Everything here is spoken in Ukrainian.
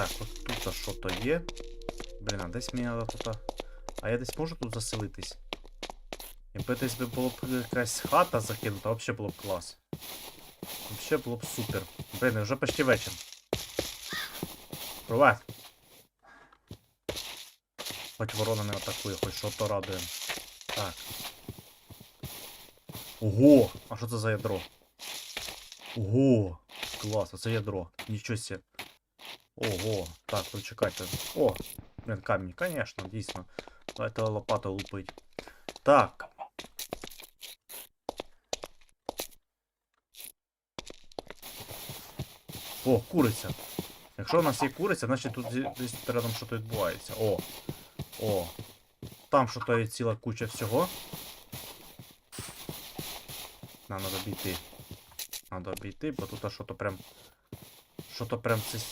Так, от тут що то є. Блін, а десь мені треба тут. А я десь можу тут заселитись? Якби десь би була б якась хата закинута, взагалі було б клас. Взагалі було б супер. Блін, вже почти вечір. Привет. Хоч ворона не атакує, хоч що то радує. Так. Ого! А що це за ядро? Ого! Клас, оце ядро. Нічого себе. Ого. Так, почекайте. О! Блін, камінь, конечно, дійсно. Давайте лопату лупить. Так. О, куриця. Якщо у нас є куриця, значить тут десь рядом щось відбувається. О. О. Там що то є ціла куча всього. Нам треба обійти. Надо обійти, бо тут що прям. Що то прям це саме.